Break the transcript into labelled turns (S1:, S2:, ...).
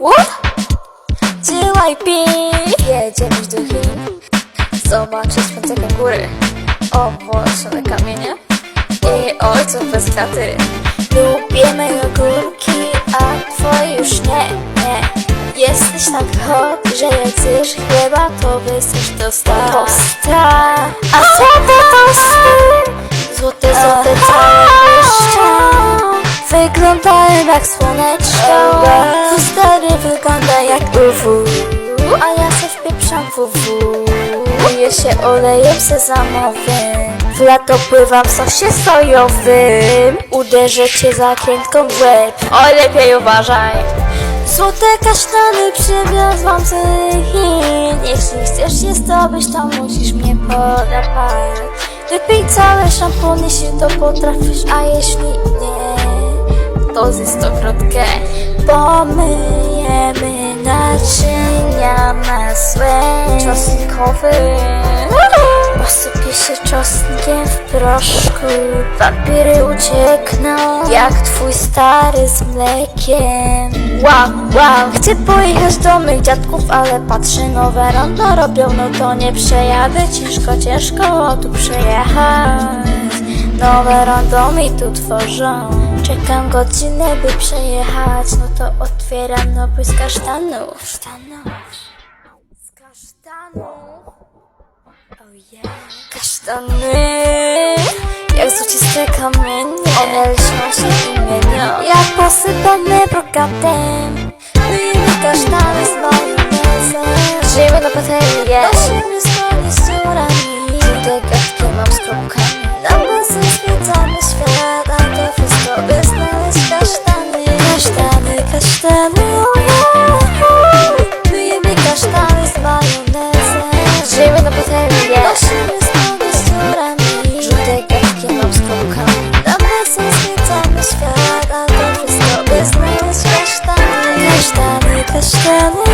S1: What? GYP Jedziemy do Chin. Zobaczyć święte góry. Owłosione kamienie. I ojców bez kraty. Lubię moje górki, a twoje już nie, nie. Jesteś tak hot, że jak zjesz chleba, to wysłać tosta Tosta A co to tosty? Złote, złote całe Wyglądają jak słoneczko jak UW A ja se wpieprzam WW Myję się olejem sezamowym W lato pływam w sosie sojowym Uderzę cię zakrętką w łeb. Oj, lepiej uważaj. Złote kasztany przywiozłam z Chin. Jeśli chcesz się zdobyć, to musisz mnie podrapać. Wypij całe szampon, jeśli to potrafisz A jeśli nie, to ze stokrotkę Pomyjemy naczynia masłem Czosnkowym Posypię się czosnkiem w proszku. Wampiry uciekną Jak twój stary z mlekiem. Wow, wow Chcę pojechać do mych dziadków Ale patrzę nowe rondo. Robią No to nie przejadę Ciężko, ciężko tu przejechać. Nowe rondo mi tu tworzą Czekam godzinę by przejechać. No to otwieram nowy z Kasztanów Z kasztanów Oh yeah. Kasztany. Jak złociste kamienie. One lśnią się imienią Jak posypane brokatem. Myjemy kasztany z majonezem Żyjemy na baterię baterie Nosimy stany z dziurami. Żółte gadki mam z kółkami Dobre są świat A to wszystko by znaleźć kasztany Kasztany, kasztany.